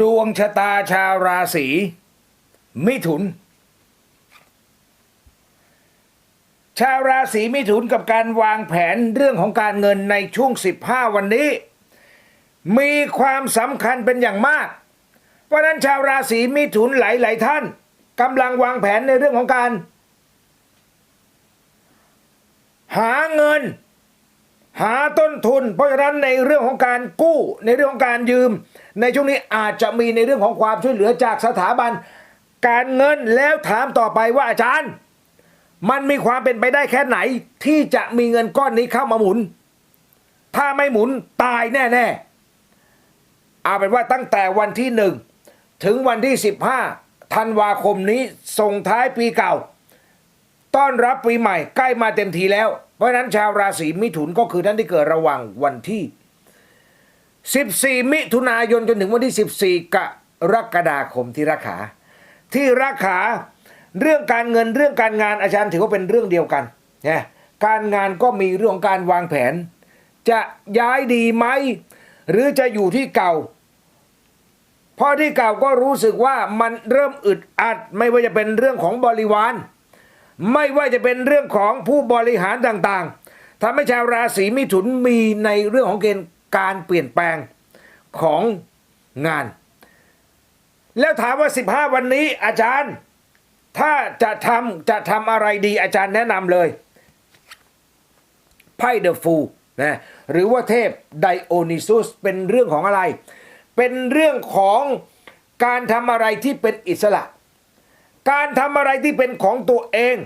ดวงชะตาชาวราศีมิถุน ชาวราศีมิถุนกับการวางแผนเรื่องของการเงินในช่วง 15 วันนี้ มีความสำคัญเป็นอย่างมาก เพราะฉะนั้นชาวราศีมิถุนหลาย ๆ ท่านกำลังวางแผนในเรื่องของการ หาเงิน หาต้นทุน เพราะฉะนั้นในเรื่องของการกู้ในเรื่องของการยืม ในช่วงนี้อาจจะมีในเรื่องของความช่วยเหลือจากสถาบัน การเงินแล้วถามต่อไปว่าอาจารย์ มันมีความเป็นไปได้แค่ไหน ที่จะมีเงินก้อนนี้เข้ามาหมุน ถ้าไม่หมุนตายแน่ๆเอาเป็นว่าตั้งแต่วันที่หนึ่งถึงวันที่ 15ธันวาคมนี้ส่งท้ายปีเก่า ต้อนรับปีใหม่ใกล้มาเต็มทีแล้ว เพราะฉะนั้นชาวราศีมิถุนก็คือท่านที่เกิดระหว่างวันที่ 14 มิถุนายนจนถึงวันที่ 14 กรกฎาคมที่รักขา ที่รักขาเรื่องการเงินเรื่องการงานอาจารย์ถือว่าเป็นเรื่องเดียวกันนะการงานก็มีเรื่องของการวางแผน จะย้ายดีไหมหรือจะอยู่ที่เก่าเพราะที่เก่าก็รู้สึกว่ามันเริ่มอึดอัดไม่ว่าจะเป็นเรื่องของบริวาร ไม่ว่าจะเป็นเรื่องของผู้บริหารต่างๆทำให้ชาวราศีมิถุนมีในเรื่องของเกณฑ์การเปลี่ยนแปลงของงาน แล้วถามว่า 15 วันนี้อาจารย์ ถ้าจะทำจะทำอะไรดีอาจารย์แนะนำเลยไพ่เดอะฟูนะหรือว่าเทพไดโอนิซุสเป็นเรื่องของอะไร เป็นเรื่องของการทำอะไรที่เป็นอิสระ การทำอะไรที่เป็นของตัวเอง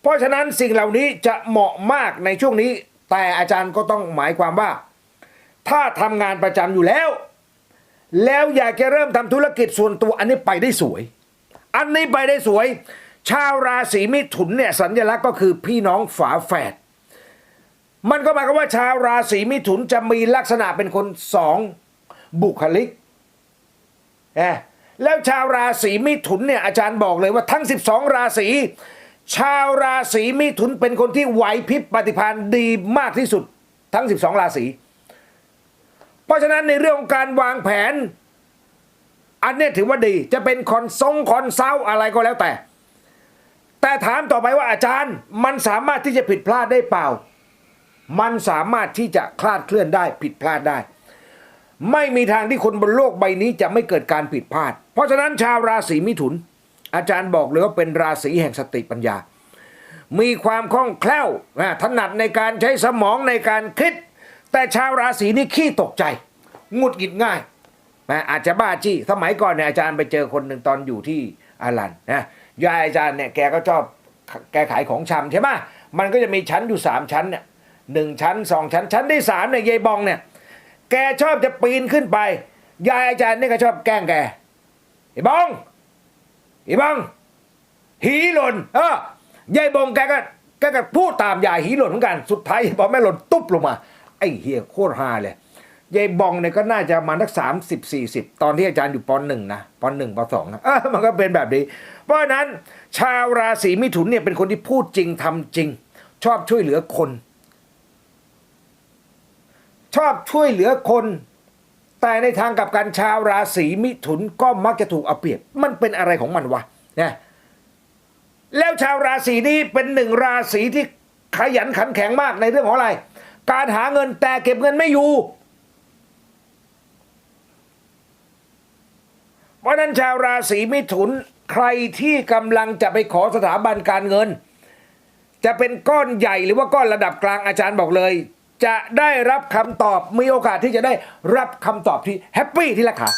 เพราะฉะนั้นสิ่งเหล่านี้จะเหมาะมากในช่วงนี้ แต่อาจารย์ก็ต้องหมายความว่า ถ้าทำงานประจำอยู่แล้ว แล้วอยากจะเริ่มทำธุรกิจส่วนตัวอันนี้ไปได้สวย อันนี้ไปได้สวย ชาวราศีมิถุนเนี่ยสัญลักษณ์ก็คือพี่น้องฝาแฝดมันก็หมายความว่าชาวราศีมิถุนจะมีลักษณะเป็นคนสองบุคลิกเอะ แล้วชาวราศีมิถุนเนี่ยอาจารย์บอกเลยว่าทั้ง 12 ราศีชาวราศีมิถุนเป็นคนที่ไหวพริบปฏิภาณดีมากที่สุดทั้ง 12 ราศี เพราะฉะนั้นในเรื่องของการวางแผน อันนี้ถือว่าดีจะเป็นคอนซงคอนเซาอะไรก็แล้วแต่ แต่ถามต่อไปว่าอาจารย์มันสามารถที่จะผิดพลาดได้เปล่า มันสามารถที่จะคลาดเคลื่อนได้ผิดพลาดได้ ไม่มีทางที่คนบนโลกใบนี้จะไม่เกิดการผิดพลาด เพราะฉะนั้นชาวราศีมิถุน อาจารย์บอกเลยว่าเป็นราศีแห่งสติปัญญา มีความคล่องแคล่วนะถนัดในการใช้สมองในการคิด แต่ชาวราศีนี้ขี้ตกใจงุดหงิดง่ายนะอาจจะบ้าจี้ สมัยก่อนเนี่ยอาจารย์ไปเจอคนหนึ่งตอนอยู่ที่อารันนะยายอาจารย์เนี่ยแกก็ชอบแกขายของชำใช่ไหมมันก็จะมีชั้นอยู่สามชั้นเนี่ยหนึ่งชั้นสองชั้นชั้นที่สามเนี่ยยายบองเนี่ย แกชอบจะปีนขึ้นไป ยายอาจารย์นี่ก็ชอบแกล้งแกไอ้บองไอ้บอง หีหล่นเออยายบองแกก็แกก็พูดตามยายหีหล่นเหมือนกัน สุดท้ายพอแม่หล่นตุ๊บลงมา ไอ้เฮียโคตรฮาเลยยายบองเนี่ยก็น่าจะมาสักสามสิบสี่สิบตอนที่อาจารย์อยู่ปหนึ่งนะปหนึ่งปสองนะเออมันก็เป็นแบบนี้ เพราะฉะนั้นชาวราศีมิถุนเนี่ยเป็นคนที่พูดจริงทำจริง ชอบช่วยเหลือคน ชอบช่วยเหลือคน แต่ในทางกับกันชาวราศีมิถุนก็มักจะถูกเอาเปรียบ มันเป็นอะไรของมันวะนะแล้วชาวราศีนี้เป็นหนึ่งราศีที่ขยันขันแข็งมากในเรื่องของอะไร การหาเงินแต่เก็บเงินไม่อยู่ เพราะนั้นชาวราศีมิถุนใครที่กำลังจะไปขอสถาบันการเงิน จะเป็นก้อนใหญ่หรือว่าก้อนระดับกลางอาจารย์บอกเลย จะได้รับคำตอบมีโอกาสที่จะได้รับคำตอบที่แฮปปี้ที่ราคา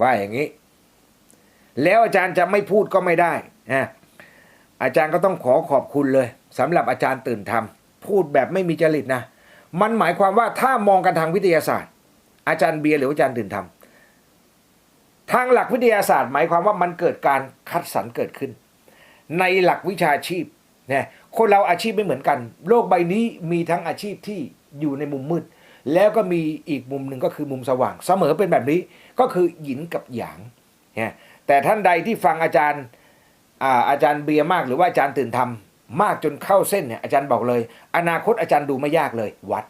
ว่าอย่างนี้ แล้วอาจารย์จะไม่พูดก็ไม่ได้นะอาจารย์ก็ต้องขอขอบคุณเลยสำหรับอาจารย์ตื่นทำพูดแบบไม่มีจริตนะ มันหมายความว่าถ้ามองกันทางวิทยาศาสตร์ อาจารย์เบียร์หรืออาจารย์ตื่นทำทางหลักวิทยาศาสตร์ หมายความว่ามันเกิดการคัดสรรเกิดขึ้น ในหลักวิชาชีพเนี่ย คนเราอาชีพไม่เหมือนกัน โลกใบนี้มีทั้งอาชีพที่อยู่ในมุมมืด แล้วก็มีอีกมุมหนึ่งก็คือมุมสว่าง เสมอเป็นแบบนี้ก็คือหยินกับหยางเนี่ยแต่ท่านใดที่ฟังอาจารย์อาอาจารย์เบียร์มากหรือว่าอาจารย์ตื่นทำมากจนเข้าเส้นเนี่ยอาจารย์บอกเลย อนาคตอาจารย์ดูไม่ยากเลย วัด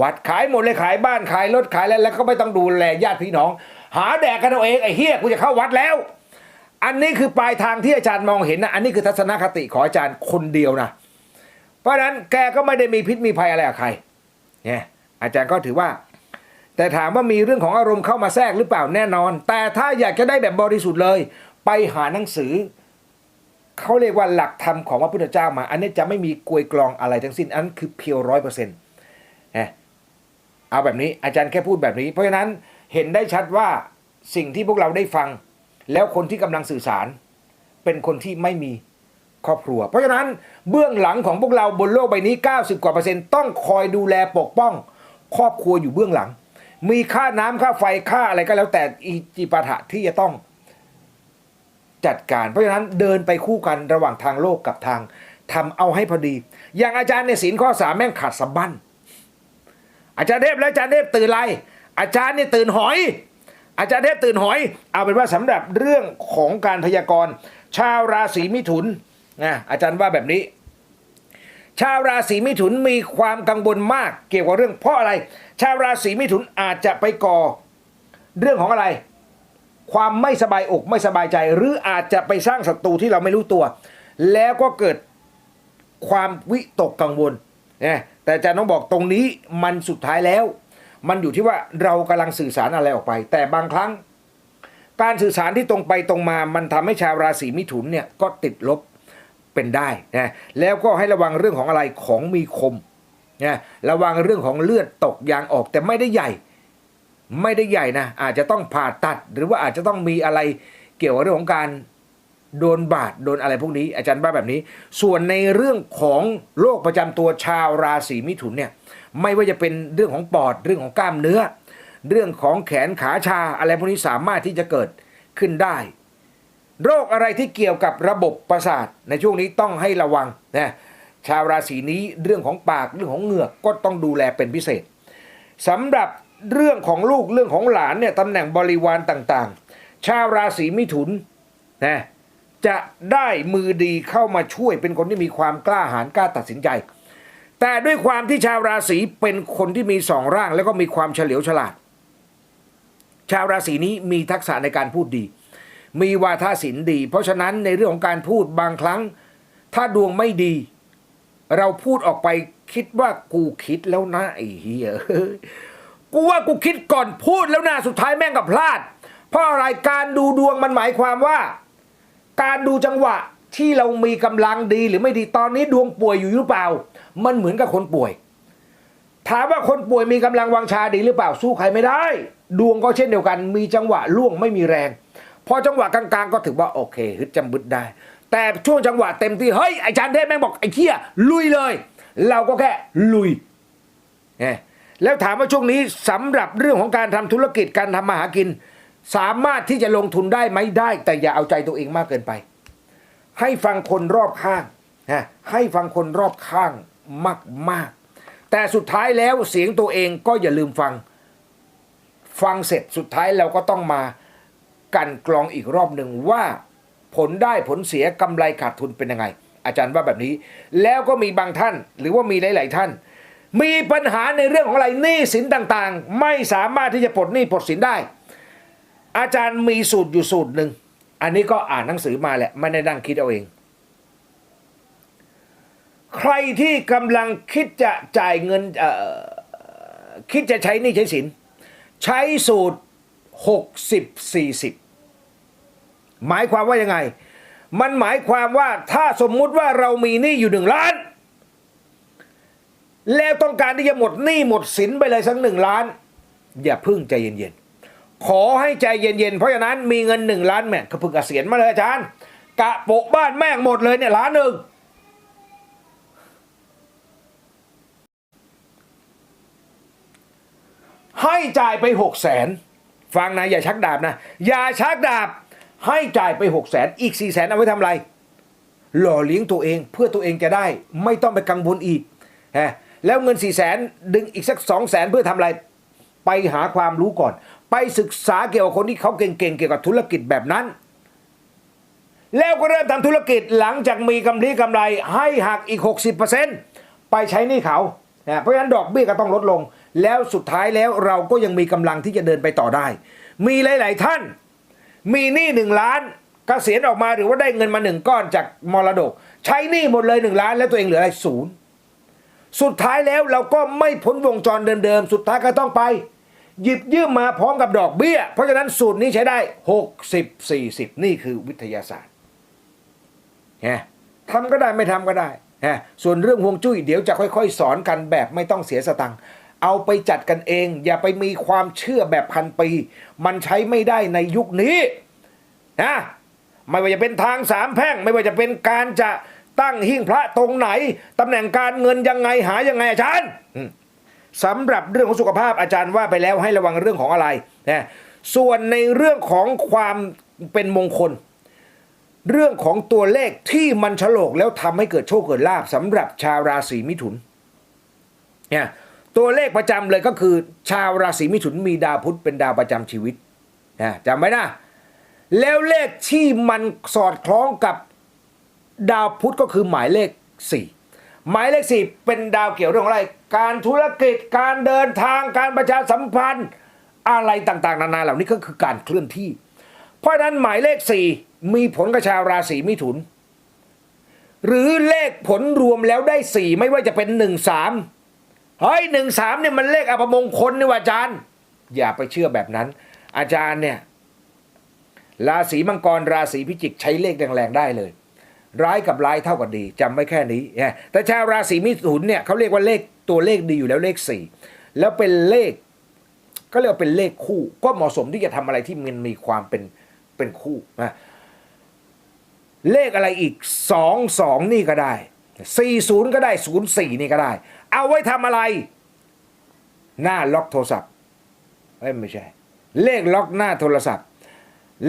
วัดขายหมดเลยขายบ้านขายรถขายอะไรแล้วก็ไม่ต้องดูแลญาติพี่น้อง หาแดกกันเอาเองไอ้เฮียกูจะเข้าวัดแล้ว อันนี้คือปลายทางที่อาจารย์มองเห็นนะอันนี้คือทัศนคติของอาจารย์คนเดียวนะเพราะฉะนั้นแกก็ไม่ได้มีพิษมีภัยอะไรกับใครเนี่ยอาจารย์ก็ถือว่า แต่ถามว่ามีเรื่องของอารมณ์เข้ามาแทรกหรือเปล่าแน่นอน แต่ถ้าอยากจะได้แบบบริสุทธิ์เลย ไปหาหนังสือเขาเรียกว่าหลักธรรมของพระพุทธเจ้ามา อันนี้จะไม่มีกลวยกลองอะไรทั้งสิ้นอันนนคือเพียวร้อยเปอร์เซ็นต์เอาแบบนี้อาจารย์แค่พูดแบบนี้ เพราะฉะนั้นเห็นได้ชัดว่าสิ่งที่พวกเราได้ฟัง แล้วคนที่กำลังสื่อสาร เป็นคนที่ไม่มีครอบครัว เพราะฉะนั้นเบื้องหลังของพวกเราบนโลกใบนี้ 90 กว่าเปอร์เซ็นต์ต้องคอยดูแลปกป้อง ครอบครัวอยู่เบื้องหลัง มีค่าน้ำค่าไฟค่าอะไรก็แล้วแต่อีจิปาถะที่จะต้องจัดการ เพราะฉะนั้นเดินไปคู่กันระหว่างทางโลกกับทางทำเอาให้พอดี อย่างอาจารย์ในศีลข้อสามแม่งขาดสะบั้นอาจารย์เทพแล้วอาจารย์เทพตื่นไรอาจารย์นี่ตื่นหอย อาจารย์เทพตื่นหอย เอาเป็นว่าสำหรับเรื่องของการพยากรณ์ชาวราศีมิถุนนะอาจารย์ว่าแบบนี้ ชาวราศีมิถุนมีความกังวลมากเกี่ยวกับเรื่อง เพราะอะไร ชาวราศีมิถุนอาจจะไปก่อเรื่องของอะไร ความไม่สบายอกไม่สบายใจ หรืออาจจะไปสร้างศัตรูที่เราไม่รู้ตัว แล้วก็เกิดความวิตกกังวลนะแต่อาจารย์ต้องบอกตรงนี้มันสุดท้ายแล้ว มันอยู่ที่ว่าเรากำลังสื่อสารอะไรออกไป แต่บางครั้ง การสื่อสารที่ตรงไปตรงมา มันทำให้ชาวราศีมิถุนเนี่ยก็ติดลบเป็นได้นะแล้วก็ให้ระวังเรื่องของอะไรของมีคมนะระวังเรื่องของเลือดตกยางออกแต่ไม่ได้ใหญ่ ไม่ได้ใหญ่นะอาจจะต้องผ่าตัด หรือว่าอาจจะต้องมีอะไรเกี่ยวกับเรื่องของการโดนบาดโดนอะไรพวกนี้ อาจารย์ว่าแบบนี้ ส่วนในเรื่องของโรคประจำตัวชาวราศีมิถุนเนี่ย ไม่ว่าจะเป็นเรื่องของปอดเรื่องของกล้ามเนื้อ เรื่องของแขนขาชาอะไรพวกนี้สามารถที่จะเกิดขึ้นได้ โรคอะไรที่เกี่ยวกับระบบประสาท ในช่วงนี้ต้องให้ระวังนะชาวราศีนี้เรื่องของปากเรื่องของเหงือกก็ต้องดูแลเป็นพิเศษสำหรับเรื่องของลูกเรื่องของหลานเนี่ยตำแหน่งบริวารต่างๆ ชาวราศีมิถุนนะจะได้มือดีเข้ามาช่วยเป็นคนที่มีความกล้าหาญกล้าตัดสินใจ แต่ด้วยความที่ชาวราศีเป็นคนที่มีสองร่าง แล้วก็มีความเฉลียวฉลาด ชาวราศีนี้มีทักษะในการพูดดี มีวาทศิลป์ดี เพราะฉะนั้นในเรื่องของการพูดบางครั้ง ถ้าดวงไม่ดี เราพูดออกไปคิดว่ากูคิดแล้วนะไอ้เหี้ยกูว่ากูคิดก่อนพูดแล้วนะสุดท้ายแม่งกับพลาด เพราะอะไรการดูดวงมันหมายความว่า การดูจังหวะ ที่เรามีกำลังดีหรือไม่ดีตอนนี้ดวงป่วยอยู่หรือเปล่า มันเหมือนกับคนป่วย ถามว่าคนป่วยมีกำลังวังชาดีหรือเปล่าสู้ใครไม่ได้ ดวงก็เช่นเดียวกัน มีจังหวะล่วงไม่มีแรง พอจังหวะกลางๆ ก็ถือว่าโอเคฮึดจำบึดได้ แต่ช่วงจังหวะเต็มที่เฮ้ยไอาจารย์เทพแม่งบอกไอ้เที่ยลุยเลย เราก็แค่ลุยไงแล้วถามว่าช่วงนี้สำหรับเรื่องของการทำธุรกิจการทำมาหากิน สามารถที่จะลงทุนได้ไหมได้ แต่อย่าเอาใจตัวเองมากเกินไป ให้ฟังคนรอบข้างนะให้ฟังคนรอบข้างมาก ๆ แต่สุดท้ายแล้วเสียงตัวเองก็อย่าลืมฟัง ฟังเสร็จสุดท้ายเราก็ต้องมากันกรองอีกรอบหนึ่งว่าผลได้ผลเสียกำไรขาดทุนเป็นยังไง อาจารย์ว่าแบบนี้ แล้วก็มีบางท่านหรือว่ามีหลาย ๆ ท่าน มีปัญหาในเรื่องของอะไรหนี้สินต่างๆ ไม่สามารถที่จะปลดหนี้ปลดสินได้ อาจารย์มีสูตรอยู่สูตรหนึ่ง อันนี้ก็อ่านหนังสือมาแหละ ไม่ได้นั่งคิดเอาเอง ใครที่กำลังคิดจะจ่ายเงินคิดจะใช้นี้ใช้สิน ใช้สูตร 60 40 หมายความว่ายังไง มันหมายความว่าถ้าสมมุติว่าเรามีหนี้อยู่หนึ่งล้าน แล้วต้องการที่จะหมดหนี้หมดสินไปเลยสักหนึ่งล้าน อย่าพึ่งใจเย็นๆ ขอให้ใจเย็นๆ เพราะฉะนั้นมีเงินหนึ่งล้านแม่ก็เพึ่งเกษียณมาเลยอาจารย์ กะโปะบ้านแม่งหมดเลยเนี่ยล้านหนึ่งให้จ่ายไปหกแสนฟังนะอย่าชักดาบนะ อย่าชักดาบ ให้จ่ายไปหกแสนอีกสี่แสนเอาไว้ทำอะไร หล่อเลี้ยงตัวเองเพื่อตัวเองจะได้ ไม่ต้องไปกังวลอีกฮะแล้วเงินสี่แสนดึงอีกสักสองแสนเพื่อทำอะไร ไปหาความรู้ก่อน ไปศึกษาเกี่ยวกับคนที่เขาเก่งๆเกี่ยวกับธุรกิจแบบนั้น แล้วก็เริ่มทำธุรกิจหลังจากมีกำไรกำไรให้หักอีก 60%ไปใช้หนี้เขานะเพราะฉะนั้นดอกเบี้ยก็ต้องลดลง แล้วสุดท้ายแล้วเราก็ยังมีกำลังที่จะเดินไปต่อได้ มีหลาย ๆ ท่าน มีหนี้หนึ่งล้านเกษียณออกมาหรือว่าได้เงินมาหนึ่งก้อนจากมรดก ใช้หนี้หมดเลยหนึ่งล้าน แล้วตัวเองเหลืออะไรศูนย์สุดท้ายแล้วเราก็ไม่พ้นวงจรเดิมๆ สุดท้ายก็ต้องไป หยิบยืมมาพร้อมกับดอกเบี้ย เพราะฉะนั้นสูตรนี้ใช้ได้ 60 40 นี่คือวิทยาศาสตร์ฮะทำก็ได้ไม่ทำก็ได้ฮะส่วนเรื่องฮวงจุ้ยเดี๋ยวจะค่อยๆ สอนกันแบบไม่ต้องเสียสตังค์เอาไปจัดกันเอง อย่าไปมีความเชื่อแบบพันปี มันใช้ไม่ได้ในยุคนี้นะไม่ว่าจะเป็นทางสามแพร่ง ไม่ว่าจะเป็นการจะตั้งหิ้งพระตรงไหนตำแหน่งการเงินยังไงหายังไงอาจารย์ สำหรับเรื่องของสุขภาพอาจารย์ว่าไปแล้วให้ระวังเรื่องของอะไรนะส่วนในเรื่องของความเป็นมงคล เรื่องของตัวเลขที่มันฉลกแล้วทำให้เกิดโชคเกิดลาภสำหรับชาวราศีมิถุนเนี่ยตัวเลขประจำเลยก็คือ ชาวราศีมิถุนมีดาวพุธเป็นดาวประจำชีวิตนะจำไว้นะแล้วเลขที่มันสอดคล้องกับดาวพุธก็คือหมายเลข4 หมายเลข4เป็นดาวเกี่ยวเรื่องอะไร การธุรกิจการเดินทางการประชาสัมพันธ์ อะไรต่างๆ นานาเหล่านี้ก็คือการเคลื่อนที่ เพราะนั้นหมายเลข4มีผลกับชาวราศีมิถุน หรือเลขผลรวมแล้วได้4ไม่ว่าจะเป็น1 3เฮ้ยหนึ่งสามเนี่ยมันเลขอัปมงคลนี่ว่าอาจารย์ อย่าไปเชื่อแบบนั้น อาจารย์เนี่ยราศีมังกรราศีพิจิกใช้เลขแรงๆได้เลย ร้ายกับร้ายเท่ากับดีจำไว้แค่นี้นะแต่ชาวราศีมิถุนเนี่ยเขาเรียกว่าเลขตัวเลขดีอยู่แล้วเลขสี่แล้วเป็นเลขก็เรียกว่าเป็นเลขคู่ ก็เหมาะสมที่จะทำอะไรที่มันมีความเป็นเป็นคู่นะเลขอะไรอีกสองสองนี่ก็ได้สี่ศูนย์ก็ได้ศูนย์สี่นี่ก็ได้ เอาไว้ทำอะไร หน้าล็อกโทรศัพท์ไม่ใช่ เลขล็อกหน้าโทรศัพท์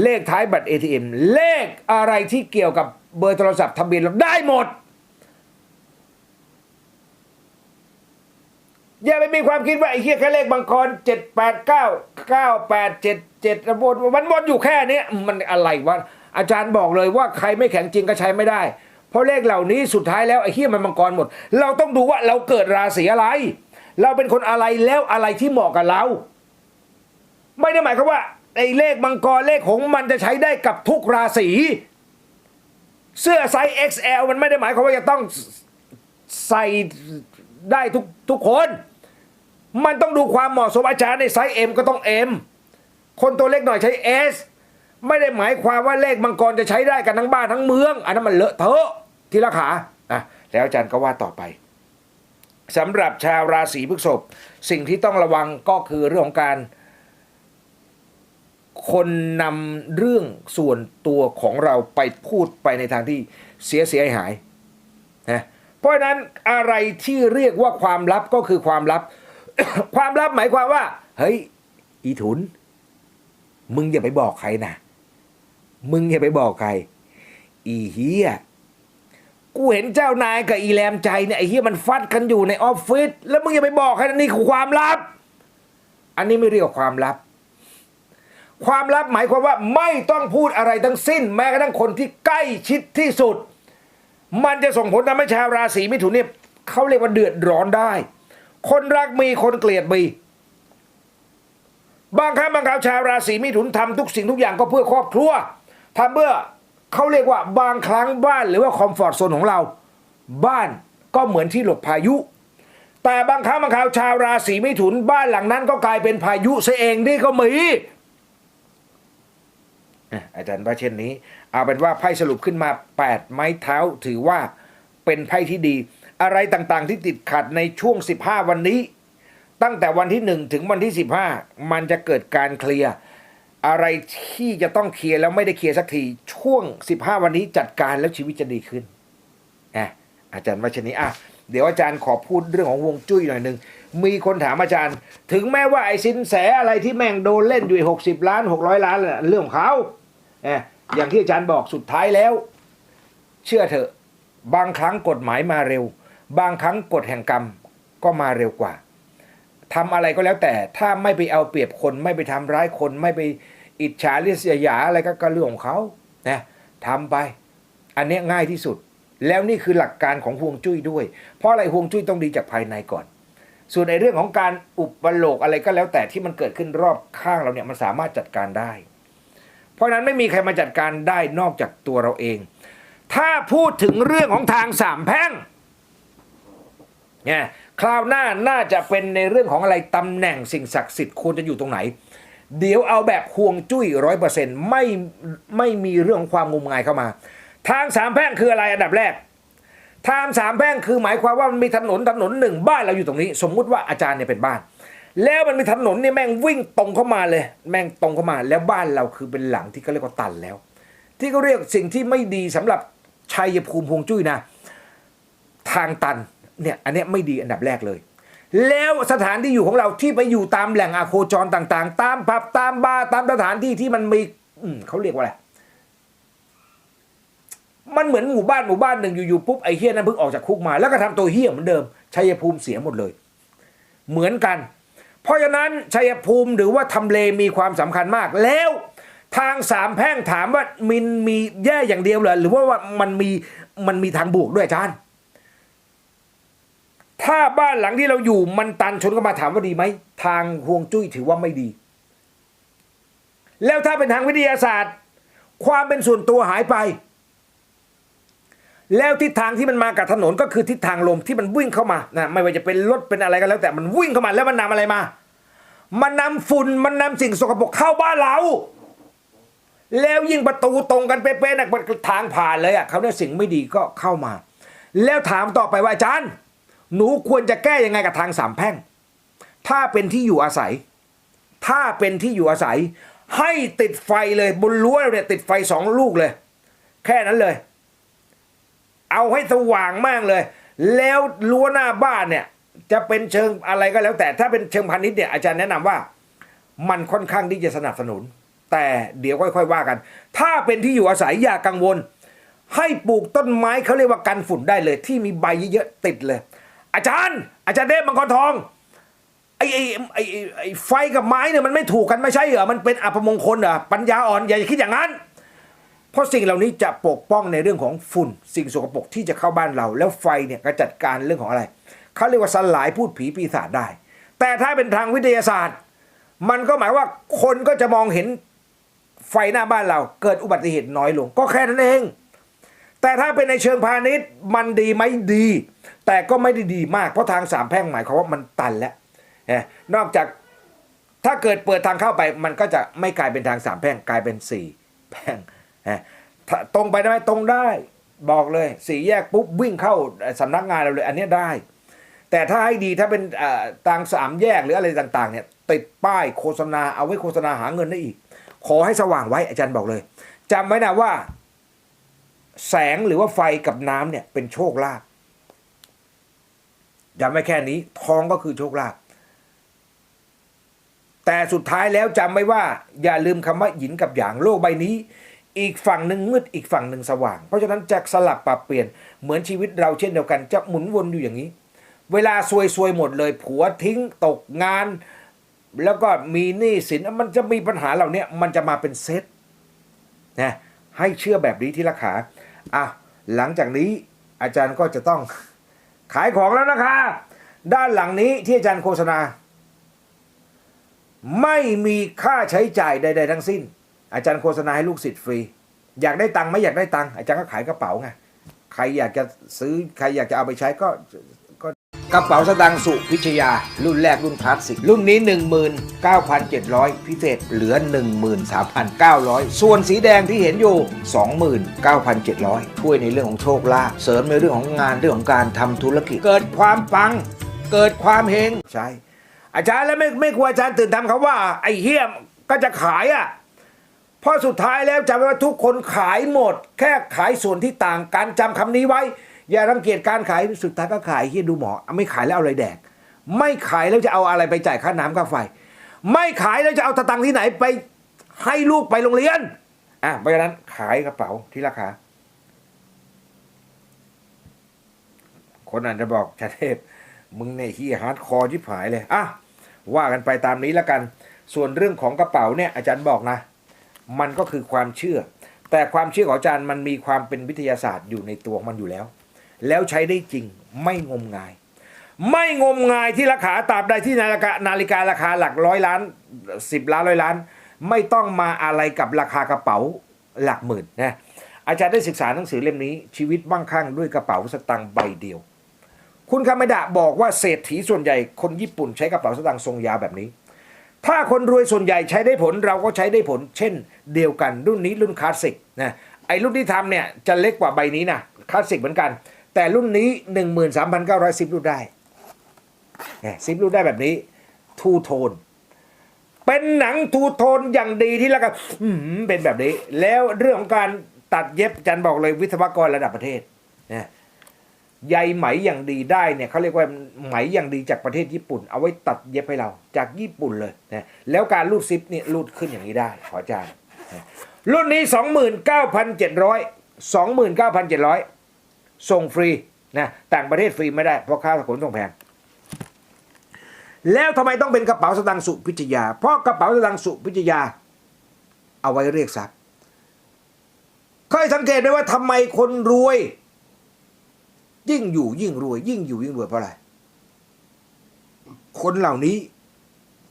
เลขท้ายบัตร ATM เลขอะไรที่เกี่ยวกับ เบอร์โทรศัพท์ทะเบียนรถได้หมด อย่าไปมีความคิดว่าไอ้เหี้ยแค่เลขบางกรเจ็ดแปดเก้าเก้าแปดเจ็ดเจ็ดวนมันวนอยู่แค่นี้มันอะไรวะอาจารย์บอกเลยว่าใครไม่แข็งจริงก็ใช้ไม่ได้ เพราะเลขเหล่านี้สุดท้ายแล้วไอ้เหี้ยมันมังกรหมด เราต้องดูว่าเราเกิดราศีอะไร เราเป็นคนอะไรแล้วอะไรที่เหมาะกับเรา ไม่ได้หมายความว่าไอ้เลขมังกรเลขหงมันจะใช้ได้กับทุกราศี เสื้อไซส์ XL มันไม่ได้หมายความว่าจะต้องใส่ได้ทุกทุกคน มันต้องดูความเหมาะสมอาจารย์ในไซส์ M ก็ต้อง M คนตัวเล็กหน่อยใช้ S ไม่ได้หมายความว่าเลขมังกรจะใช้ได้กันทั้งบ้านทั้งเมือง อันนั้นมันเลอะเทอะทีละขาอะแล้วอาจารย์ก็ว่าต่อไปสำหรับชาวราศีพฤษภสิ่งที่ต้องระวังก็คือเรื่องของการ คนนำเรื่องส่วนตัวของเราไปพูดไปในทางที่เสียเสียหายนะเพราะฉะนั้นอะไรที่เรียกว่าความลับก็คือความลับ ความลับหมายความว่า เฮ้ย อีถุน มึงอย่าไปบอกใครนะมึงอย่าไปบอกใคร อีเฮียกูเห็นเจ้านายกับอีแรมใจเนี่ยไอ้เฮียมันฟัดกันอยู่ในออฟฟิศแล้วมึงอย่าไปบอกใครนะนี่คือความลับ อันนี้ไม่เรียกว่าความลับ ความลับหมายความว่าไม่ต้องพูดอะไรทั้งสิ้น แม้กระทั่งคนที่ใกล้ชิดที่สุด มันจะส่งผลทำให้ชาวราศีมิถุนเนี่ยเขาเรียกว่าเดือดร้อนได้ คนรักมีคนเกลียดมีบางครั้งบางคราวชาวราศีมิถุนทำทุกสิ่งทุกอย่างก็เพื่อครอบครัวทำเพื่อเขาเรียกว่าบางครั้งบ้านหรือว่าคอมฟอร์ทโซนของเรา บ้านก็เหมือนที่หลบพายุ แต่บางครั้งบางคราวชาวราศีมิถุนบ้านหลังนั้นก็กลายเป็นพายุซะเองนี่ก็มี อาจารย์ว่าเช่นนี้ เอาเป็นว่าไพ่สรุปขึ้นมา 8 ไม้เท้าถือว่าเป็นไพ่ที่ดี อะไรต่างๆที่ติดขัดในช่วง 15 วันนี้ ตั้งแต่วันที่ 1 ถึงวันที่ 15 มันจะเกิดการเคลียร์อะไรที่จะต้องเคลียร์แล้วไม่ได้เคลียร์สักทีช่วง 15 วันนี้จัดการแล้วชีวิตจะดีขึ้นอะอาจารย์ว่าเช่นนี้อะเดี๋ยวอาจารย์ขอพูดเรื่องของวงจุ้ยหน่อยหนึ่ง มีคนถามอาจารย์ ถึงแม้ว่าไอ้สินแสอะไรที่แม่งโดนเล่นอยู่ 60 ล้าน 600 ล้านเรื่องของเขา เอ่อย่างที่อาจารย์บอกสุดท้ายแล้ว เชื่อเถอะ บางครั้งกฎหมายมาเร็ว บางครั้งกฎแห่งกรรมก็มาเร็วกว่าทำอะไรก็แล้วแต่ถ้าไม่ไปเอาเปรียบคนไม่ไปทำร้ายคนไม่ไปอิจฉาริษยาอะไรก็กเรื่องของเขานะทำไป อันนี้ง่ายที่สุด แล้วนี่คือหลักการของฮวงจุ้ยด้วย เพราะอะไรฮวงจุ้ยต้องดีจากภายในก่อน ส่วนในเรื่องของการอุปโลกอะไรก็แล้วแต่ที่มันเกิดขึ้นรอบข้างเราเนี่ยมันสามารถจัดการได้ เพราะนั้นไม่มีใครมาจัดการได้นอกจากตัวเราเอง ถ้าพูดถึงเรื่องของทางสามแพร่งเนี่ยคราวหน้าน่าจะเป็นในเรื่องของอะไรตำแหน่งสิ่งศักดิ์สิทธิ์ควรจะอยู่ตรงไหน เดี๋ยวเอาแบบห่วงจุ้ยร้อยเปอร์เซ็นต์ไม่ไม่มีเรื่องของความงมงายเข้ามา ทางสามแพร่งคืออะไรอันดับแรกทางสามแพร่งคือหมายความว่ามันมีถนนถนนหนึ่งบ้านเราอยู่ตรงนี้ สมมุติว่าอาจารย์เนี่ยเป็นบ้าน แล้วมันมีถนนเนี่ยแม่งวิ่งตรงเข้ามาเลย แม่งตรงเข้ามาแล้วบ้านเราคือเป็นหลังที่เขาเรียกว่าตันแล้ว ที่เขาเรียกสิ่งที่ไม่ดีสำหรับชัยภูมิพงจุ้ยนะ ทางตันเนี่ยอันนี้ไม่ดีอันดับแรกเลย แล้วสถานที่อยู่ของเราที่ไปอยู่ตามแหล่งอาโคจรต่างๆ ตามผับตามบาร์ตามสถานที่ที่มันมีอืมเขาเรียกว่าอะไรมันเหมือนหมู่บ้านหมู่บ้านหนึ่งอยู่ๆปุ๊บไอ้เฮี้ยนั้นเพิ่งออกจากคุกมาแล้วก็ทำตัวเฮี้ยเหมือนเดิมชัยภูมิเสียหมดเลย เหมือนกัน เพราะฉะนั้นชัยภูมิหรือว่าทำเลมีความสำคัญมากแล้วทางสามแพร่งถามว่ามินมีแย่อย่างเดียวเหรอหรือว่าว่ามันมีมันมีทางบวกด้วยอาจารย์ ถ้าบ้านหลังที่เราอยู่มันตันชนก็มาถามว่าดีไหมทางห่วงจุ้ยถือว่าไม่ดี แล้วถ้าเป็นทางวิทยาศาสตร์ ความเป็นส่วนตัวหายไป แล้วทิศทางที่มันมากับถนนก็คือทิศทางลมที่มันวิ่งเข้ามานะไม่ว่าจะเป็นรถเป็นอะไรก็แล้วแต่มันวิ่งเข้ามาแล้วมันนำอะไรมา มันนำฝุ่นมันนำสิ่งสกปรกเข้าบ้านเรา แล้วยิ่งประตูตรงกันเป๊ะๆนะมันทางผ่านเลยอะเขาเนี่ยสิ่งไม่ดีก็เข้ามา แล้วถามต่อไปว่าอาจารย์หนูควรจะแก้ยังไงกับทางสามแพร่ง ถ้าเป็นที่อยู่อาศัย ถ้าเป็นที่อยู่อาศัย ให้ติดไฟเลยบนรั้วเราเนี่ยติดไฟสองลูกเลย แค่นั้นเลย เอาให้สว่างมากเลย แล้วรั้วหน้าบ้านเนี่ย จะเป็นเชิงอะไรก็แล้ว แต่ถ้าเป็นเชิงพาณิชย์เนี่ยอาจารย์แนะนำว่า มันค่อนข้างที่จะสนับสนุน แต่เดี๋ยวค่อยๆว่ากัน ถ้าเป็นที่อยู่อาศัยอย่ากังวล ให้ปลูกต้นไม้เขาเรียกว่ากันฝุ่นได้เลย ที่มีใบเยอะๆติดเลย อาจารย์ อาจารย์เดชมังกรทองไอ้ไอ้ไอ้ไอ้ไอ้ไฟกับไม้เนี่ยมันไม่ถูกกันไม่ใช่เหรอมันเป็นอัปมงคลเหรอปัญญาอ่อนอย่าคิดอย่างนั้น เพราะสิ่งเหล่านี้จะปกป้องในเรื่องของฝุ่น สิ่งสกปรกที่จะเข้าบ้านเรา แล้วไฟเนี่ยก็จัดการเรื่องของอะไรเขาเรียกว่าสลายพูดผีปีศาจได้ แต่ถ้าเป็นทางวิทยาศาสตร์ มันก็หมายว่าคนก็จะมองเห็นไฟหน้าบ้านเราเกิดอุบัติเหตุน้อยลง ก็แค่นั้นเอง แต่ถ้าเป็นในเชิงพาณิชย์มันดีไหมดี แต่ก็ไม่ได้ดีมากเพราะทางสามแพร่งหมายความว่ามันตันแล้วนอกจากถ้าเกิดเปิดทางเข้าไป มันก็จะไม่กลายเป็นทางสามแพร่งกลายเป็นสี่แพร่ง ตรงไปได้ไหมตรงได้ บอกเลยสี่แยกปุ๊บวิ่งเข้าสำนักงานเราเลย อันนี้ได้ แต่ถ้าให้ดีถ้าเป็นเอ่อทางสามแยกหรืออะไรต่างๆเนี่ยติดป้ายโฆษณาเอาไว้โฆษณาหาเงินได้อีก ขอให้สว่างไว้อาจารย์บอกเลยจำไว้นะว่า แสงหรือว่าไฟกับน้ำเนี่ยเป็นโชคลาภจำไว้แค่นี้ทองก็คือโชคลาภแต่สุดท้ายแล้วจำไว้ว่า อย่าลืมคำว่าหยินกับหยางโลกใบนี้ อีกฝั่งหนึ่งมืดอีกฝั่งหนึ่งสว่าง เพราะฉะนั้นจะสลับปรับเปลี่ยนเหมือนชีวิตเราเช่นเดียวกันจะหมุนวนอยู่อย่างนี้ เวลาซวยซวยๆหมดเลย ผัวทิ้งตกงาน แล้วก็มีหนี้สินมันจะมีปัญหาเหล่านี้มันจะมาเป็นเซตนะให้เชื่อแบบนี้ที่ราคาอะหลังจากนี้อาจารย์ก็จะต้องขายของแล้วนะคะ ด้านหลังนี้ที่อาจารย์โฆษณา ไม่มีค่าใช้จ่ายใด ๆ ทั้งสิ้น อาจารย์โฆษณาให้ลูกศิษย์ฟรี อยากได้ตังค์ไหม่อยากได้ตังค์อาจารย์ก็ขายกระเป๋าไงใครอยากจะซื้อใครอยากจะเอาไปใช้ก็ก็กระเป๋าสตางค์สุพิชยา รุ่นแรกรุ่นคลาสสิก รุ่นนี้ 19,700 พิเศษเหลือ 13,900 ส่วนสีแดงที่เห็นอยู่ 29,700 ช่วยในเรื่องของโชคลาภเสริมในเรื่องของงานเรื่องของการทำธุรกิจ เกิดความปัง เกิดความเฮงใช่อาจารย์แล้วไม่ไม่กลัวอาจารย์ตื่นทำเขาว่า ไอ้เฮียมก็จะขายอะเพ ราะสุดท้ายแล้วจำไว้ว่าทุกคนขายหมด แค่ขายส่วนที่ต่างกันจำคำนี้ไว้ อย่ารังเกียจการขายสุดท้ายก็ขายเฮียดูหมอ ไม่ขายแล้วเอาอะไรแดก ไม่ขายแล้วจะเอาอะไรไปจ่ายค่าน้ำค่าไฟ ไม่ขายแล้วจะเอาตะตังที่ไหนไปให้ลูกไปโรงเรียนอะเพราะฉะนั้นขายกระเป๋าที่ราคาคนอาจจะบอกชาเทพมึงเนี่ยขี้ฮาร์ดคอร์ที่ผายเลยอะว่ากันไปตามนี้แล้วกัน ส่วนเรื่องของกระเป๋าเนี่ยอาจารย์บอกนะ มันก็คือความเชื่อ แต่ความเชื่อของอาจารย์มันมีความเป็นวิทยาศาสตร์อยู่ในตัวของมันอยู่แล้ว แล้วใช้ได้จริงไม่งมงาย ไม่งมงายที่ราคาตราบใดที่นาฬิกานาฬิการาคาหลักร้อยล้านสิบล้านร้อยล้าน ไม่ต้องมาอะไรกับราคากระเป๋าหลักหมื่นนะอาจารย์ได้ศึกษาหนังสือเล่มนี้ชีวิตบ้างคั่งด้วยกระเป๋าสตางค์ใบเดียว คุณคาเมดะบอกว่าเศรษฐีส่วนใหญ่คนญี่ปุ่นใช้กระเป๋าสตางค์ทรงยาวแบบนี้ ถ้าคนรวยส่วนใหญ่ใช้ได้ผลเราก็ใช้ได้ผล เช่น เดียวกันรุ่นนี้รุ่นคลาสสิกนะไอ้รุ่นที่ทำเนี่ยจะเล็กกว่าใบนี้นะคลาสสิกเหมือนกัน แต่รุ่นนี้ 13,900ซิปรูดได้เนี่ยซิปรูดได้แบบนี้ทูโทนเป็นหนังทูโทนอย่างดีที่แล้วก็เป็นแบบนี้ แล้วเรื่องของการตัดเย็บอาจันบอกเลยวิศวกรระดับประเทศนะ ใยไหมอย่างดีได้เนี่ยเขาเรียกว่าไหมอย่างดีจากประเทศญี่ปุ่น เอาไว้ตัดเย็บให้เราจากญี่ปุ่นเลยนะแล้วการรูดซิปนี่รูดขึ้นอย่างนี้ได้ขออาจารย์นรุ่นนี้ 29,700 29,700 ส่งฟรีนะต่างประเทศฟรีไม่ได้เพราะค่าขนส่งแพงแล้วทำไมต้องเป็นกระเป๋าสตางค์สุพิจยา เพราะกระเป๋าสตางค์สุพิจยา เอาไว้เรียกทรัพย์เคยสังเกตไหมว่าทำไมคนรวย ยิ่งอยู่ยิ่งรวย ยิ่งอยู่ยิ่งรวยเพราะอะไร คนเหล่านี้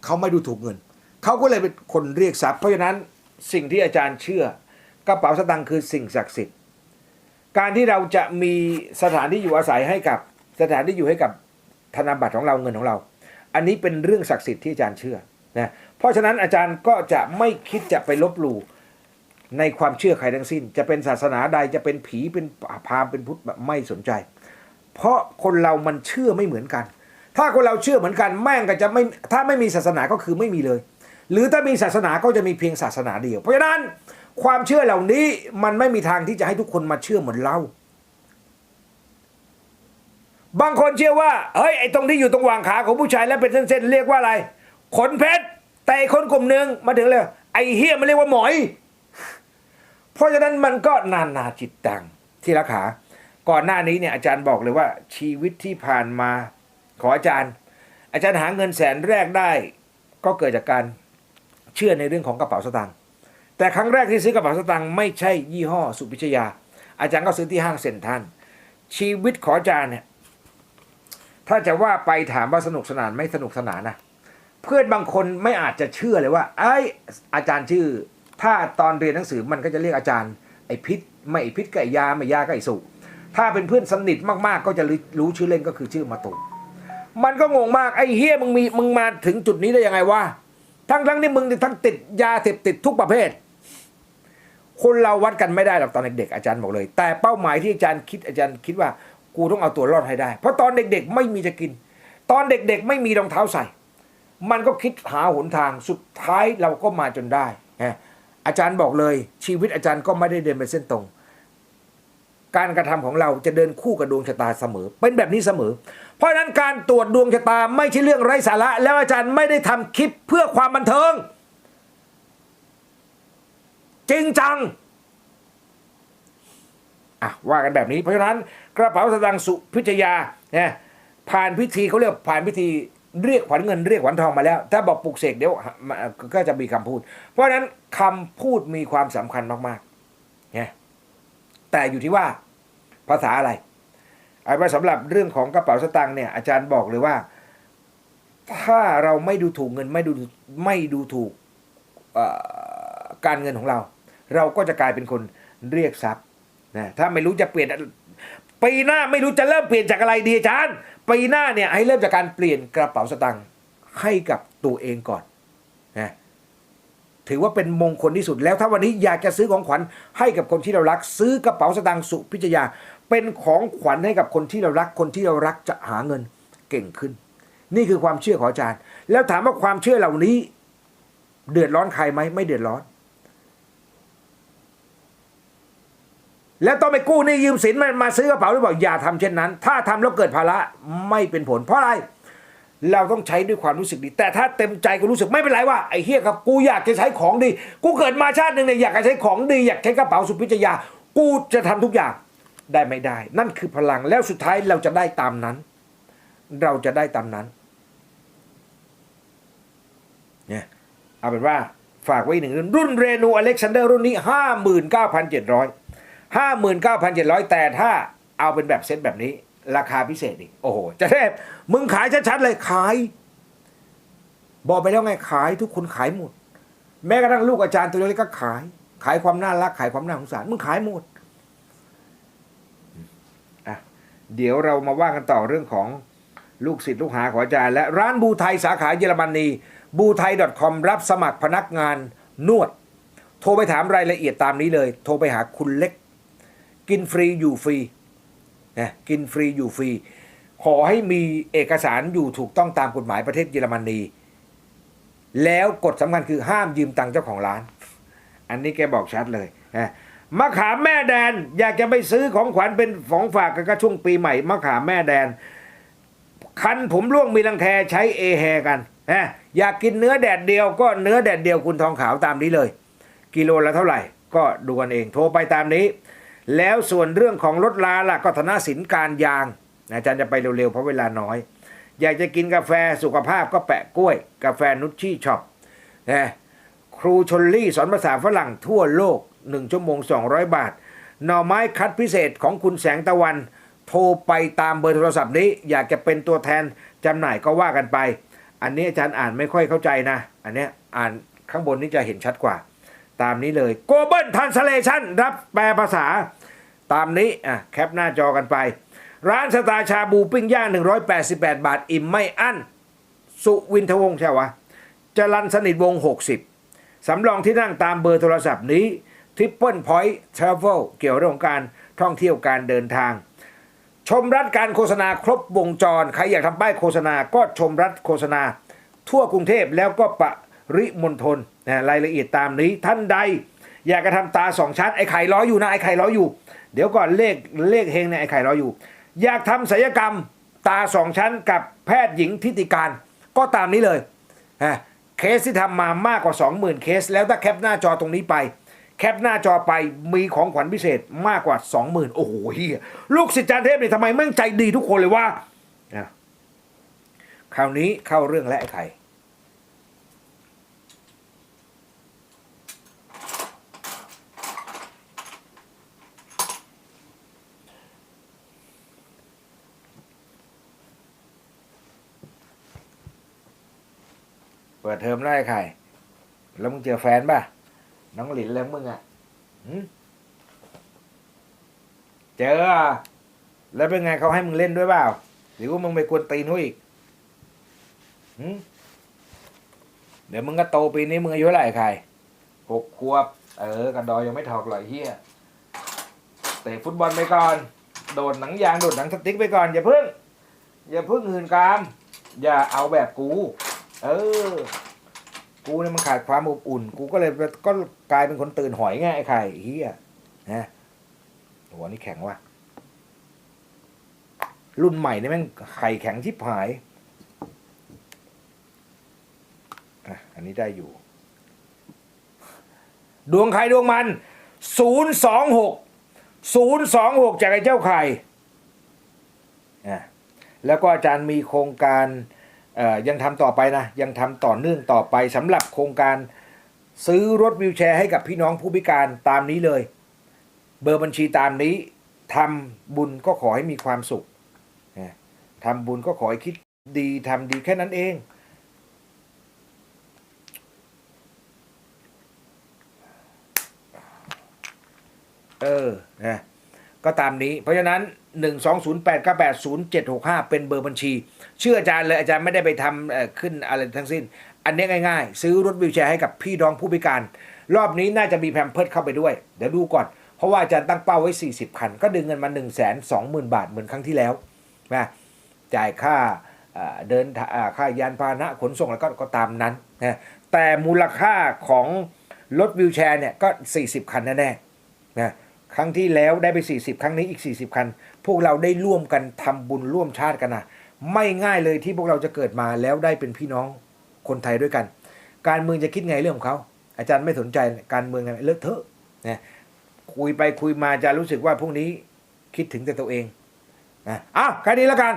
เขาไม่ดูถูกเงิน เขาก็เลยเป็นคนเรียกทรัพย์ เพราะฉะนั้นสิ่งที่อาจารย์เชื่อกระเป๋าสตางค์คือสิ่งศักดิ์สิทธิ์ การที่เราจะมีสถานที่อยู่อาศัยให้กับสถานที่อยู่ให้กับธนบัตรของเราเงินของเรา อันนี้เป็นเรื่องศักดิ์สิทธิ์ที่อาจารย์เชื่อนะเพราะฉะนั้นอาจารย์ก็จะไม่คิดจะไปลบหลู่ในความเชื่อใครทั้งสิ้น จะเป็นศาสนาใดจะเป็นผีเป็นพราหมณ์เป็นพุทธแบบไม่สนใจ เพราะคนเรามันเชื่อไม่เหมือนกัน ถ้าคนเราเชื่อเหมือนกันแม่งก็จะไม่ถ้าไม่มีศาสนาก็คือไม่มีเลย หรือถ้ามีศาสนาก็จะมีเพียงศาสนาเดียว เพราะฉะนั้นความเชื่อเหล่านี้มันไม่มีทางที่จะให้ทุกคนมาเชื่อเหมือนเราบางคนเชื่อว่าเฮ้ยไอ้ตรงที่อยู่ตรงวางขาของผู้ชายแล้วเป็นเส้นๆเรียกว่าอะไร ขนเพชรแต่ไอ้คนกลุ่มหนึ่งมาถึงเลยไอ้เฮียมันเรียกว่าหมอย เพราะฉะนั้นมันก็นานาจิตตังที่ราขา ก่อนหน้านี้เนี่ยอาจารย์บอกเลยว่าชีวิตที่ผ่านมาขออาจารย์ อาจารย์หาเงินแสนแรกได้ ก็เกิดจากการเชื่อในเรื่องของกระเป๋าสตางค์แต่ครั้งแรกที่ซื้อกระเป๋าสตางค์ไม่ใช่ยี่ห้อสุพิชยา อาจารย์ก็ซื้อที่ห้างเซ็นทรัลชีวิตขออาจารย์เนี่ยถ้าจะว่าไปถามว่าสนุกสนานไม่สนุกสนานนะเพื่อนบางคนไม่อาจจะเชื่อเลยว่าไอ้อาจารย์ชื่อ ถ้าตอนเรียนหนังสือมันก็จะเรียกอาจารย์ไอ้พิษไม่พิษก็ไอ้ยาไม่ยาก็ไอ้สุ ถ้าเป็นเพื่อนสนิทมากๆ ก็จะรู้ชื่อเล่นก็คือชื่อมาตุมมันก็งงมากไอ้เฮียมึงมีมึงมาถึงจุดนี้ได้ยังไงวะทั้งทั้งที่มึงทั้งติดยาเสพติดทุกประเภท คนเราวัดกันไม่ได้หรอกตอนเด็กๆอาจารย์บอกเลย แต่เป้าหมายที่อาจารย์คิดอาจารย์คิดว่ากูต้องเอาตัวรอดให้ได้ เพราะตอนเด็กๆ ไม่มีจะกิน ตอนเด็กๆ ไม่มีรองเท้าใส่ มันก็คิดหาหนทางสุดท้ายเราก็มาจนได้อาจารย์บอกเลย ชีวิตอาจารย์ก็ไม่ได้เดินเป็นเส้นตรง การกระทำของเราจะเดินคู่กับดวงชะตาเสมอ เป็นแบบนี้เสมอ เพราะฉะนั้นการตรวจดวงชะตาไม่ใช่เรื่องไร้สาระ แล้วอาจารย์ไม่ได้ทำคลิปเพื่อความบันเทิง จริงจังอะว่ากันแบบนี้ เพราะฉะนั้นกระเป๋าสตางค์สุพิชยาเนี่ยผ่านพิธีเขาเรียกผ่านพิธีเรียกขวัญเงินเรียกขวัญทองมาแล้ว ถ้าบอกปลุกเสกเดี๋ยวก็จะมีคำพูด เพราะฉะนั้นคำพูดมีความสำคัญมากๆเนี่ยแต่อยู่ที่ว่า ภาษาอะไรไอ้ว่าสำหรับเรื่องของกระเป๋าสตางค์เนี่ยอาจารย์บอกเลยว่า ถ้าเราไม่ดูถูกเงินไม่ดูไม่ดูถูกการเงินของเรา เราก็จะกลายเป็นคนเรียกทรัพย์นะถ้าไม่รู้จะเปลี่ยนปีหน้าไม่รู้จะเริ่มเปลี่ยนจากอะไรดีอาจารย์ปีหน้าเนี่ยให้เริ่มจากการเปลี่ยนกระเป๋าสตางค์ให้กับตัวเองก่อน ถือว่าเป็นมงคลที่สุดแล้วถ้าวันนี้อยากจะซื้อของขวัญให้กับคนที่เรารัก ซื้อกระเป๋าสตางค์สุพิจยา เป็นของขวัญให้กับคนที่เรารัก คนที่เรารักจะหาเงินเก่งขึ้น นี่คือความเชื่อของอาจารย์ แล้วถามว่าความเชื่อเหล่านี้ เดือดร้อนใครไหมไม่เดือดร้อน แล้วต้องไปกู้หนี้ยืมสินมามาซื้อกระเป๋าหรือเปล่าอย่าทำเช่นนั้น ถ้าทำแล้วเกิดภาระไม่เป็นผล เพราะอะไร เราต้องใช้ด้วยความรู้สึกดี แต่ถ้าเต็มใจก็รู้สึกไม่เป็นไรว่าไอ้เฮียครับกูอยากจะใช้ของดี กูเกิดมาชาติหนึ่งเนี่ยอยากจะใช้ของดี อยากใช้กระเป๋าสุพิจยา กูจะทำทุกอย่างได้ไม่ได้ นั่นคือพลังแล้วสุดท้ายเราจะได้ตามนั้น เราจะได้ตามนั้นเนี่ยเอาเป็นว่าฝากไว้หนึ่งรุ่นรุ่นเรนูอเล็กซานเดอร์รุ่นนี้ห้าหมื่นเก้าพันเจ็ดร้อยห้าหมื่นเก้าพันเจ็ดร้อยแต่ถ้าเอาเป็นแบบเซตแบบนี้ ราคาพิเศษอีกโอ้โหจะเทพมึงขายชัดๆเลยขาย บอกไปแล้วไงขายทุกคนขายหมด แม้กระทั่งลูกอาจารย์ตัวเล็กก็ขาย ขายความน่ารักขายความน่าสงสารมึงขายหมดอะเดี๋ยวเรามาว่ากันต่อเรื่องของลูกศิษย์ลูกหาของอาจารย์ และร้านบูไทยสาขาเยอรมนีบูไทย .com รับสมัครพนักงานนวด โทรไปถามรายละเอียดตามนี้เลย โทรไปหาคุณเล็ก กินฟรีอยู่ฟรี นะกินฟรีอยู่ฟรี ขอให้มีเอกสารอยู่ถูกต้องตามกฎหมายประเทศเยอรมนี แล้วกฎสำคัญคือห้ามยืมตังค์เจ้าของร้าน อันนี้แกบอกชัดเลยนะมะขามแม่แดนอยากจะไปซื้อของขวัญเป็นของฝากกันก็ช่วงปีใหม่มะขามแม่แดน คันผมร่วงมีรังแคใช้เอแฮกันนะอยากกินเนื้อแดดเดียวก็เนื้อแดดเดียวคุณทองขาวตามนี้เลย กิโลละเท่าไหร่ ก็ดูกันเองโทรไปตามนี้ แล้วส่วนเรื่องของรถลาล่ะก็ธนสินการยางอาจารย์จะไปเร็วๆเพราะเวลาน้อย อยากจะกินกาแฟสุขภาพก็แปะกล้วย กาแฟนุชชี่ช็อปนะครูชนลี่สอนภาษาฝรั่งทั่วโลก 1 ชั่วโมง 200 บาท หน่อไม้คัดพิเศษของคุณแสงตะวัน โทรไปตามเบอร์โทรศัพท์นี้ อยากจะเป็นตัวแทนจำหน่ายก็ว่ากันไป อันนี้อาจารย์อ่านไม่ค่อยเข้าใจนะ อันนี้อ่านข้างบนนี้จะเห็นชัดกว่า ตามนี้เลย Global Translation รับแปลภาษา ตามนี้อะแคปหน้าจอกันไป ร้านสตาร์ชาบูปิ้งย่าง 188 บาท อิ่มไม่อั้น สุวินทวงศ์ใช่วะจรันสนิทวง 60 สำรองที่นั่งตามเบอร์โทรศัพท์นี้ Triple Point Travel เกี่ยวเรื่องการท่องเที่ยวการเดินทาง ชมรัฐการโฆษณาครบวงจร ใครอยากทำป้ายโฆษณาก็ชมรัฐโฆษณา ทั่วกรุงเทพแล้วก็ปริ ริมณฑลนะรายละเอียดตามนี้ท่านใด อยากจะทำตาสองชั้นไอ้ไข่ร้ออยู่นะไอ้ไข่ร้ออยู่ เดี๋ยวก่อนเลขเลขเฮงเนี่ยไอ้ไข่ร้ออยู่ อยากทำศัลยกรรมตาสองชั้นกับแพทย์หญิงทิติการก็ตามนี้เลยฮะเคสที่ทำมามากกว่า 20,000 เคส แล้วถ้าแคปหน้าจอตรงนี้ไป แคปหน้าจอไปมีของขวัญพิเศษมากกว่า 20,000 โอ้โหเฮียลูกศิษย์จารย์เทพเนี่ยทำไมแม่งใจดีทุกคนเลยว่าคราวนี้เข้าเรื่องและไอ้ไข่ ปิดเทอมได้ใครแล้วมึงเจอแฟนป่ะ น้องหลินแล้วมึงอะเจอะแล้วเป็นไงเขาให้มึงเล่นด้วยเปล่า หรือว่ามึงไปกวนตีนเขาอีกเดี๋ยวมึงก็โตปีนี้มึงอายุเท่าไหร่ใครหกขวบ เออกระดอยยังไม่ถอกหรอกเฮียเตะฟุตบอลไปก่อน โดดหนังยางโดดหนังสติ๊กไปก่อน อย่าเพิ่ง อย่าเพิ่งหืนกาม อย่าเอาแบบกู เออ กูเนี่ยมันขาดความอบอุ่น กูก็เลยก็กลายเป็นคนตื่นหอยไงไอ้ไข่เฮียนะหัวนี่แข็งว่ะ รุ่นใหม่นี่แม่งไข่แข็งชิบหายอะอันนี้ได้อยู่ ดวงใครดวงมันศูนย์สองหกศูนย์สองหกจากไอ้เจ้าไข่อะแล้วก็อาจารย์มีโครงการ ยังทำต่อไปนะ ยังทำต่อเนื่องต่อไปสำหรับโครงการซื้อรถวิวแชร์ให้กับพี่น้องผู้พิการตามนี้เลย เบอร์บัญชีตามนี้ทำบุญก็ขอให้มีความสุขทำบุญก็ขอให้คิดดีทำดีแค่นั้นเอง เออนะ ก็ตามนี้ เพราะฉะนั้น 1 2 0 8 9 8 0 7 6 5 เป็นเบอร์บัญชี เชื่ออาจารย์เลยอาจารย์ไม่ได้ไปทำขึ้นอะไรทั้งสิ้น อันนี้ง่ายๆ ซื้อรถวิวแชร์ให้กับพี่น้องผู้พิการ รอบนี้น่าจะมีแพมเพิร์ดเข้าไปด้วย เดี๋ยวดูก่อน เพราะว่าอาจารย์ตั้งเป้าไว้ 40 คัน ก็ดึงเงินมา 1 2 0 0 0 0 บาทเหมือนครั้งที่แล้วนะจ่ายค่าเดินค่ายานพาหนะขนส่งแล้วก็ก็ตามนั้นนะแต่มูลค่าของรถวิวแชร์เนี่ยก็ 40 คันแน่ๆนะ ครั้งที่แล้วได้ไป 40 ครั้งนี้อีก 40 คัน พวกเราได้ร่วมกันทำบุญร่วมชาติกันนะไม่ง่ายเลยที่พวกเราจะเกิดมาแล้วได้เป็นพี่น้องคนไทยด้วยกัน การเมืองจะคิดไงเรื่องของเขา อาจารย์ไม่สนใจการเมืองเลอะเทอะนะคุยไปคุยมาจะรู้สึกว่าพวกนี้คิดถึงแต่ตัวเองนะอ้าวแค่นี้แล้วกัน